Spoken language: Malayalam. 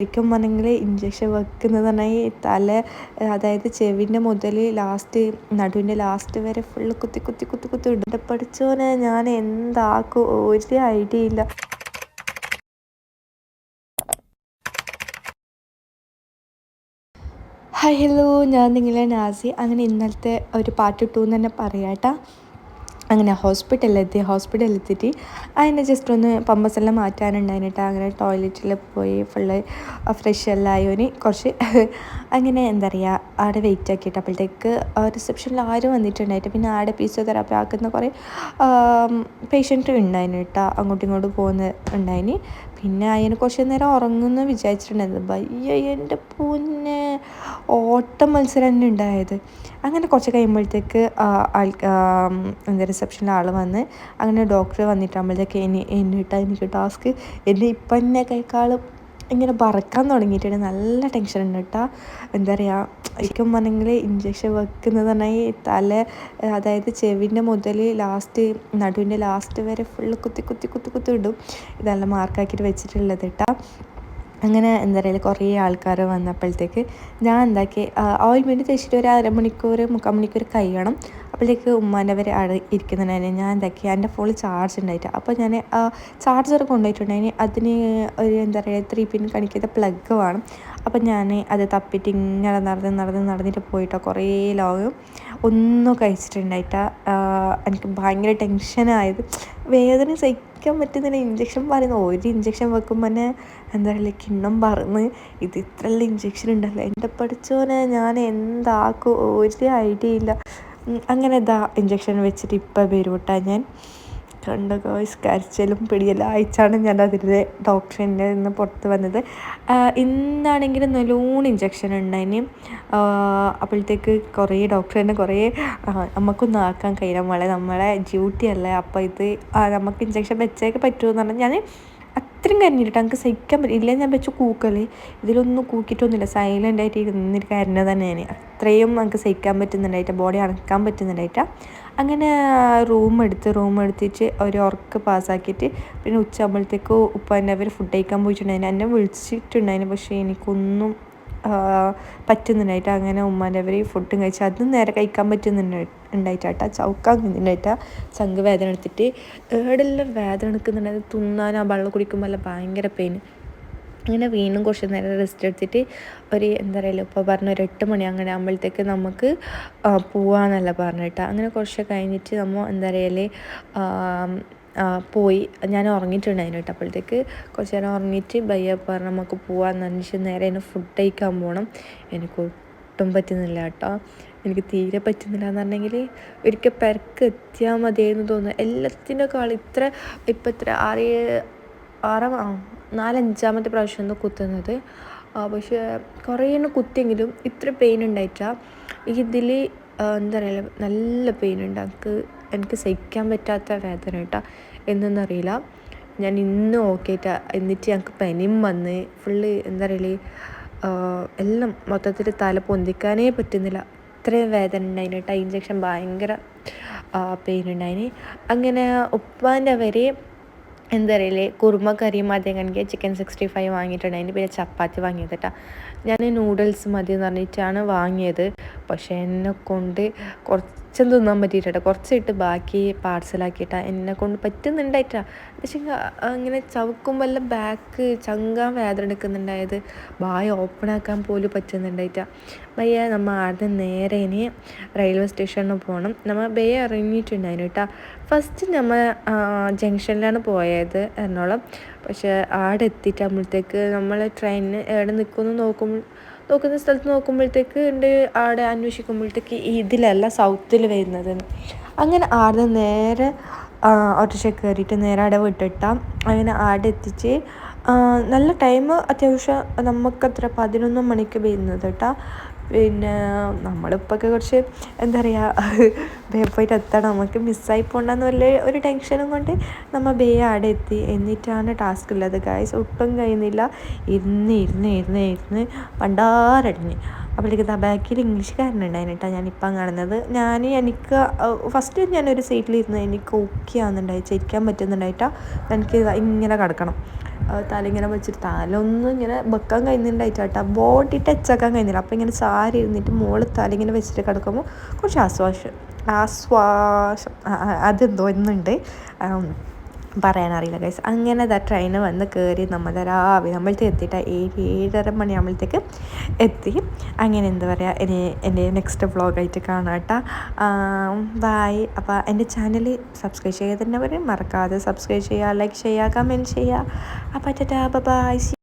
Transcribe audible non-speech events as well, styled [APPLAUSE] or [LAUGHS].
ശരിക്കും പറഞ്ഞെങ്കിൽ ഇഞ്ചക്ഷൻ വെക്കുന്നത് പറഞ്ഞാൽ ഈ തല അതായത് ചെവിന്റെ മുതൽ ലാസ്റ്റ് നടുവിന്റെ ലാസ്റ്റ് വരെ ഫുള്ള് കുത്തി കുത്തി കുത്തി കുത്തി ഇടും. പഠിച്ചോനെ ഞാൻ എന്താക്കും? ഒരു ഐഡിയ ഇല്ല. ഹൈ ഹലോ ഞാൻ നിങ്ങളെ നാസി. അങ്ങനെ ഇന്നലത്തെ ഒരു പാർട്ട് ടു എന്ന് തന്നെ പറയാട്ടാ അങ്ങനെ ഹോസ്പിറ്റലിലെത്തി ഹോസ്പിറ്റലിലെത്തിയിട്ട് അതിനെ ജസ്റ്റ് ഒന്ന് പമ്പസെല്ലാം മാറ്റാനുണ്ടായിട്ട് അങ്ങനെ ടോയ്ലറ്റിൽ പോയി ഫുള്ള് ഫ്രഷ് എല്ലാം ആയോന് കുറച്ച് [LAUGHS] അങ്ങനെ എന്താ പറയുക അവിടെ വെയിറ്റ് ആക്കിയിട്ട് അപ്പോഴത്തേക്ക് റിസപ്ഷനിൽ ആരും വന്നിട്ടുണ്ടായിട്ട് പിന്നെ ആടെ ഫിസിയോതെറാപ്പി ആക്കുന്ന കുറേ പേഷ്യന്റ് ഉണ്ടായിന് കേട്ടോ. അങ്ങോട്ടും ഇങ്ങോട്ടും പോകുന്ന ഉണ്ടായിന്. പിന്നെ അതിന് കുറച്ച് നേരം ഉറങ്ങുമെന്ന് വിചാരിച്ചിട്ടുണ്ടായിരുന്നു. ഭയ്യ എന്റെ പൊന്നെ. ഓട്ടം മത്സരം തന്നെ ഉണ്ടായത് അങ്ങനെ കുറച്ച് കഴിയുമ്പോഴത്തേക്ക് ആൾ എന്താ റിസപ്ഷനിൽ ആൾ വന്ന് അങ്ങനെ ഡോക്ടർ വന്നിട്ടാകുമ്പോഴത്തേക്ക് എന്നെ എന്നിട്ട് എനിക്ക് ടാസ്ക് എന്നെ ഇപ്പം തന്നെ കൈക്കാളും ഇങ്ങനെ പറക്കാൻ തുടങ്ങിയിട്ടുണ്ട്. നല്ല ടെൻഷൻ ഉണ്ട് കേട്ടോ എന്താ പറയുക ശരിക്കും പറഞ്ഞെങ്കിൽ ഇഞ്ചക്ഷൻ വെക്കുന്നത് പറഞ്ഞാൽ തല അതായത് ചെവിന്റെ മുതൽ ലാസ്റ്റ് നടുവിന്റെ ലാസ്റ്റ് വരെ ഫുള്ള് കുത്തി കുത്തി കുത്തി കുത്തി ഇടും. ഇതെല്ലാം മാർക്കാക്കിയിട്ട് വെച്ചിട്ടുള്ളത് കേട്ടോ അങ്ങനെ എന്താ പറയുക കുറേ ആൾക്കാർ വന്നപ്പോഴത്തേക്ക് ഞാൻ എന്താക്കി ഓയിൽമെന്റ് തേച്ചിട്ട് ഒരു അരമണിക്കൂർ മുക്കാൽ മണിക്കൂർ കഴിയണം അപ്പോഴത്തേക്ക് ഉമ്മാന്റെ വരെ അവിടെ ഇരിക്കുന്നതിനെ ഞാൻ എന്താക്കി എന്റെ ഫോണിൽ ചാർജ് ഉണ്ടായിട്ട് അപ്പോൾ ഞാൻ ചാർജർ കൊണ്ടുപോയിട്ടുണ്ടെങ്കിൽ അതിന് ഒരു എന്താ പറയുക ത്രീ പിൻ കണിക്കുന്ന പ്ലഗ് വേണം. അപ്പം ഞാൻ അത് തപ്പിട്ട് ഇങ്ങനെ നടന്ന് നടന്ന് നടന്നിട്ട് പോയിട്ടോ. കുറേ ലോകം ഒന്നും കഴിച്ചിട്ടുണ്ടായിട്ട. എനിക്ക് ഭയങ്കര ടെൻഷനായത് വേദന സഹിക്കാൻ പറ്റുന്നില്ല. ഇഞ്ചക്ഷൻ പറയുന്നു ഒരു ഇഞ്ചക്ഷൻ വെക്കുമ്പോൾ തന്നെ എന്താ പറയുക കിണ്ണം പറന്ന്. ഇത് ഇത്രയുള്ള ഇഞ്ചക്ഷൻ ഉണ്ടല്ലോ എന്റെ പഠിച്ചോനെ? ഞാൻ എന്താക്കും? ഒരു ഐഡിയ ഇല്ല. അങ്ങനെ ഇതാ ഇഞ്ചക്ഷൻ വെച്ചിട്ട് ഇപ്പം വരും ഞാൻ. കണ്ട ഗോയ്സ് കരച്ചിലും പിടിയെല്ലാം അയച്ചാണ് ഞാൻ അതിന്റെ ഡോക്ടറിന്റെ നിന്ന് പുറത്ത് വന്നത്. ഇന്നാണെങ്കിലും നല്ലോണം ഇഞ്ചക്ഷൻ ഉണ്ടായിന്. അപ്പോഴത്തേക്ക് കുറേ ഡോക്ടർ തന്നെ കുറേ നമുക്കൊന്നും ആക്കാൻ കഴിയില്ല നമ്മളെ നമ്മളെ ഡ്യൂട്ടി അല്ലേ അപ്പോൾ ഇത് നമുക്ക് ഇഞ്ചക്ഷൻ വെച്ചേക്ക് പറ്റുമെന്ന് പറഞ്ഞാൽ ഞാൻ അത്രയും കരഞ്ഞിട്ട് എനിക്ക് സഹിക്കാൻ പറ്റില്ല. ഇല്ല ഞാൻ വെച്ച് കൂക്കൽ. ഇതിലൊന്നും കൂക്കിയിട്ടൊന്നുമില്ല. സൈലന്റ് ആയിട്ട് ഇരുന്നിട്ട് തന്നെ തന്നെയാണ് അത്രയും നമുക്ക് സഹിക്കാൻ പറ്റുന്നുണ്ടായിട്ട്. ബോഡി അണക്കാൻ പറ്റുന്നുണ്ടായിട്ട്. അങ്ങനെ റൂം എടുത്ത് റൂം എടുത്തിട്ട് ഒരു ഉറക്ക് പാസ്സാക്കിയിട്ട് പിന്നെ ഉച്ചയാകുമ്പോഴത്തേക്ക് ഉപ്പാന്റെ അവർ ഫുഡ് കഴിക്കാൻ പോയിട്ടുണ്ടായിരുന്നു എന്നെ വിളിച്ചിട്ടുണ്ടായിരുന്നു പക്ഷേ എനിക്കൊന്നും പറ്റുന്നുണ്ടായിട്ട്. അങ്ങനെ ഉമ്മാന്റെ അവർ ഫുഡും കഴിച്ച് അതും നേരെ കഴിക്കാൻ പറ്റുന്നുണ്ട് ഉണ്ടായിട്ടാ ചൗക്കാൻ നിന്നിട്ടാ ചങ്ക് വേദന എടുത്തിട്ട് ഏടെല്ലാം വേദന എടുക്കുന്നുണ്ടായത് തിന്നാൻ ആ വെള്ളം കുടിക്കുമ്പോൾ എല്ലാം ഭയങ്കര പെയിൻ അങ്ങനെ വീണ്ടും കുറച്ച് നേരം റെസ്റ്റ് എടുത്തിട്ട് ഒരു എന്താ പറയുക ഇപ്പോൾ പറഞ്ഞ ഒരു എട്ട് മണി അങ്ങനെ ആകുമ്പോഴത്തേക്ക് നമുക്ക് പോവാന്നല്ല പറഞ്ഞിട്ട്. അങ്ങനെ കുറച്ച് കഴിഞ്ഞിട്ട് നമ്മൾ എന്താ പറയൽ പോയി. ഞാൻ ഉറങ്ങിയിട്ടുണ്ടായിരുന്നു കേട്ടോ അപ്പോഴത്തേക്ക്. കുറച്ച് നേരം ഉറങ്ങിയിട്ട് ബയ്യ പറഞ്ഞ് നമുക്ക് പോവാന്ന് പറഞ്ഞിട്ട് നേരെ എന്നെ ഫുഡ് കഴിക്കാൻ പോകണം എനിക്ക് ഒട്ടും പറ്റുന്നില്ല കേട്ടോ. എനിക്ക് തീരെ പറ്റുന്നില്ല എന്ന് പറഞ്ഞെങ്കിൽ ഒരിക്കൽ പെരക്ക് എത്തിയാൽ മതിയെന്ന് തോന്നുന്നു. എല്ലാത്തിനേക്കാൾ ഇത്ര ഇപ്പം ഇത്ര ആറ് ആറ് നാലഞ്ചാമത്തെ പ്രാവശ്യം ഒന്ന് കുത്തുന്നത്. പക്ഷേ കുറേ എണ്ണം കുത്തിയെങ്കിലും ഇത്ര പെയിൻ ഉണ്ടായിട്ടാ. ഇതിൽ എന്താ പറയുക നല്ല പെയിൻ ഉണ്ട്. എനിക്ക് എനിക്ക് സഹിക്കാൻ പറ്റാത്ത വേദന കേട്ടോ. എന്നൊന്നറിയില്ല. ഞാൻ ഇന്ന് ഓക്കേറ്റാ എന്നിട്ട് ഞങ്ങൾക്ക് പനിയും വന്ന് ഫുള്ള് എന്താ പറയുക എല്ലാം മൊത്തത്തിൽ തല പൊന്തിക്കാനേ പറ്റുന്നില്ല. അത്രയും വേദന ഉണ്ടായിന് കേട്ടോ. ഇഞ്ചക്ഷൻ ഭയങ്കര പെയിൻ ഉണ്ടായിന്. അങ്ങനെ ഉപ്പാന്റെ വരെ എന്താ പറയില്ലേ കുറുമ കറി മതി കണക്ക് ചിക്കൻ സിക്സ്റ്റി ഫൈവ് വാങ്ങിയിട്ടുണ്ടായിരുന്നു പിന്നെ ചപ്പാത്തി വാങ്ങിയത് കേട്ടോ. ഞാൻ നൂഡിൽസ് മതി എന്ന് പറഞ്ഞിട്ടാണ് വാങ്ങിയത്. പക്ഷേ എന്നെ കൊണ്ട് കുറച്ചും തിന്നാൻ പറ്റിയിട്ടാ കുറച്ചിട്ട് ബാക്കി പാർസലാക്കിയിട്ടാ എന്നെ കൊണ്ട് പറ്റുന്നുണ്ടായിട്ടാ. പക്ഷേ ഇങ്ങനെ ചവക്കുമ്പോൾ ബാക്ക് ചങ്കാൻ വേദന എടുക്കുന്നുണ്ടായത് ബായ് ഓപ്പൺ ആക്കാൻ പോലും പറ്റുന്നുണ്ടായിട്ടാ. ബയ്യ നമ്മൾ ആദ്യം നേരെ ഇനി റെയിൽവേ സ്റ്റേഷനിൽ പോകണം നമ്മൾ ബേ ഇറങ്ങിയിട്ടുണ്ടായിരുന്നു കേട്ടോ. ഫസ്റ്റ് നമ്മൾ ജംഗ്ഷനിലാണ് പോയത് എറണാകുളം. പക്ഷേ ആടെ എത്തിയിട്ടാകുമ്പോഴത്തേക്ക് നമ്മൾ ട്രെയിനിന് എവിടെ നിൽക്കുമെന്ന് നോക്കുമ്പോൾ നോക്കുന്ന സ്ഥലത്ത് നോക്കുമ്പോഴത്തേക്ക് ഉണ്ട് ആടെ അന്വേഷിക്കുമ്പോഴത്തേക്ക് ഇതിലല്ല സൗത്തിൽ വരുന്നത്. അങ്ങനെ ആടെ നേരെ ഓട്ടോറിക്ഷ കയറിയിട്ട് നേരെ അവിടെ വിട്ടിട്ടാം അങ്ങനെ ആടെ എത്തിച്ച് നല്ല ടൈം അത്യാവശ്യം നമുക്കത്ര പതിനൊന്ന് മണിക്ക് വരുന്നത് കേട്ടോ പിന്നെ നമ്മളിപ്പോഴൊക്കെ കുറച്ച് എന്താ പറയുക ബേ [LAUGHS] പോയിട്ട് എത്തണം. നമുക്ക് മിസ്സായി പോകണ്ടെന്ന് വലിയ ഒരു ടെൻഷനും കൊണ്ട് നമ്മൾ ബേ അവിടെ എത്തി എന്നിട്ടാണ് ടാസ്ക് ഉള്ളത് ഗായ്സ് ഒട്ടും കഴിയുന്നില്ല. ഇരുന്ന് ഇരുന്ന് ഇരുന്ന് ഇരുന്ന് പണ്ടാരടിഞ്ഞ്. അപ്പോഴേക്ക് ബാക്കിൽ ഇംഗ്ലീഷുകാരനുണ്ടായിരുന്നു കേട്ടോ ഞാനിപ്പം കാണുന്നത്. ഞാൻ എനിക്ക് ഫസ്റ്റ് ഞാനൊരു സീറ്റിലിരുന്ന് എനിക്ക് ഓക്കെ ആവുന്നുണ്ടായി. ചിരിക്കാൻ പറ്റുന്നുണ്ടായിട്ടാ. എനിക്ക് ഇങ്ങനെ കിടക്കണം. തല ഇങ്ങനെ വെച്ചിട്ട് തലൊന്നും ഇങ്ങനെ വെക്കാൻ കഴിയുന്നുണ്ടായിട്ട് കേട്ടോ ബോഡി ടച്ച് ആക്കാൻ കഴിയുന്നില്ല. അപ്പോൾ ഇങ്ങനെ സാരി ഇരുന്നിട്ട് മുകളിൽ തല ഇങ്ങനെ വെച്ചിട്ട് കിടക്കുമ്പോൾ കുറച്ച് ആശ്വാസം ആശ്വാസം അതെന്തോ എന്നുണ്ട് പറയാനറിയില്ല ഗൈസ് അങ്ങനെ ദാ ട്രെയിന് വന്ന് കയറി നമ്മൾ രാവിലെ നമ്മൾ എത്തിയിട്ട് ഏഴ് ഏഴര മണിയാകുമ്പോഴത്തേക്ക് എത്തി. അങ്ങനെ എന്താ പറയുക ഇനി എന്റെ നെക്സ്റ്റ് വ്ളോഗായിട്ട് കേട്ടോ. ബായ് അപ്പോൾ എന്റെ ചാനൽ സബ്സ്ക്രൈബ് വരും മറക്കാതെ സബ്സ്ക്രൈബ് ചെയ്യുക ലൈക്ക് ചെയ്യുക കമന്റ് ചെയ്യുക അപ്പോൾ ടാ ബൈ